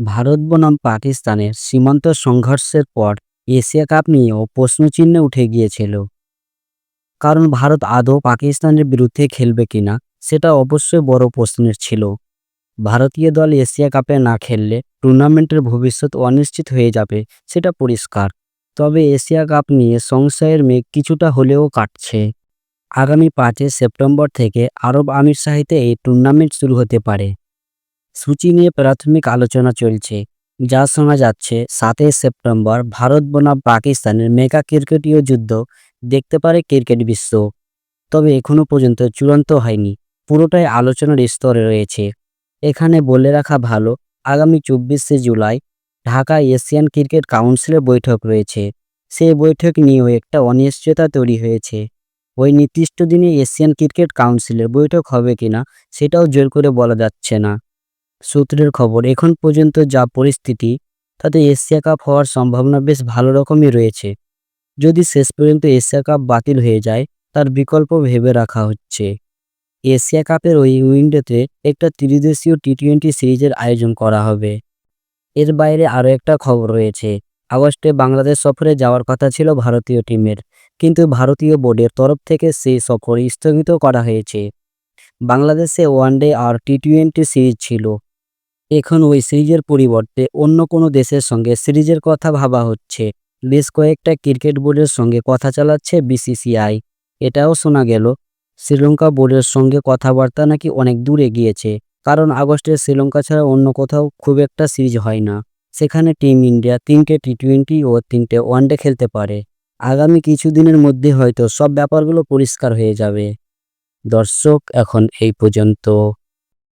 ভারত বনাম পাকিস্তানের সীমান্ত সংঘর্ষের পর এশিয়া কাপ নিয়েও প্রশ্নচিহ্ন উঠে গিয়েছিল। কারণ ভারত আদৌ পাকিস্তানের বিরুদ্ধে খেলবে কিনা সেটা অবশ্যই বড় প্রশ্নের ছিল। ভারতীয় দল এশিয়া কাপে না খেললে টুর্নামেন্টের ভবিষ্যৎ অনিশ্চিত হয়ে যাবে, সেটা পরিষ্কার। তবে এশিয়া কাপ নিয়ে সংশয়ের মেঘ কিছুটা হলেও কাটছে। আগামী পাঁচই সেপ্টেম্বর থেকে আরব আমির শাহিতে এই টুর্নামেন্ট শুরু হতে পারে। সূচি নিয়ে প্রাথমিক আলোচনা চলছে, যা শোনা যাচ্ছে সাতই সেপ্টেম্বর ভারত বনাম পাকিস্তানের মেগা ক্রিকেটীয় যুদ্ধ, দেখতে পারে ক্রিকেট বিশ্ব। তবে এখনও পর্যন্ত চূড়ান্ত হয়নি, পুরোটাই আলোচনার স্তরে রয়েছে। এখানে বলে রাখা ভালো, আগামী চব্বিশে জুলাই ঢাকা এশিয়ান ক্রিকেট কাউন্সিলের বৈঠক রয়েছে। সেই বৈঠক নিয়েও একটা অনিশ্চয়তা তৈরি হয়েছে। ওই নির্দিষ্ট দিনে এশিয়ান ক্রিকেট কাউন্সিলের বৈঠক হবে কিনা, সেটাও জোর করে বলা যাচ্ছে না। সূত্রের খবর, এখন পর্যন্ত যা পরিস্থিতি, তাতে এশিয়া কাপ হওয়ার সম্ভাবনা বেশ ভালো রকমই রয়েছে। যদি শেষ পর্যন্ত এশিয়া কাপ বাতিল হয়ে যায়, তার বিকল্প ভেবে রাখা হচ্ছে। এশিয়া কাপের ওই উইন্ডোতে একটা ত্রিদেশীয় টি টোয়েন্টি সিরিজের আয়োজন করা হবে। এর বাইরে আরও একটা খবর রয়েছে। আগস্টে বাংলাদেশ সফরে যাওয়ার কথা ছিল ভারতীয় টিমের, কিন্তু ভারতীয় বোর্ডের তরফ থেকে সেই সফর স্থগিত করা হয়েছে। বাংলাদেশে ওয়ানডে আর টি টোয়েন্টি সিরিজ ছিল। এখন ওই সিরিজের পরিবর্তে অন্য কোনো দেশের সঙ্গে সিরিজের কথা ভাবা হচ্ছে। বেশ কয়েকটা ক্রিকেট বোর্ডের সঙ্গে কথা চালাচ্ছে বিসিসিআই। এটাও শোনা গেল, শ্রীলঙ্কা বোর্ডের সঙ্গে কথাবার্তা নাকি অনেক দূরে গিয়েছে কারণ আগস্টে শ্রীলঙ্কা ছাড়া অন্য কোথাও খুব একটা সিরিজ হয় না। সেখানে টিম ইন্ডিয়া তিনটে টি টোয়েন্টি ও তিনটে ওয়ানডে খেলতে পারে। আগামী কিছুদিনের মধ্যে হয়তো সব ব্যাপারগুলো পরিষ্কার হয়ে যাবে। দর্শক, এখন এই পর্যন্ত।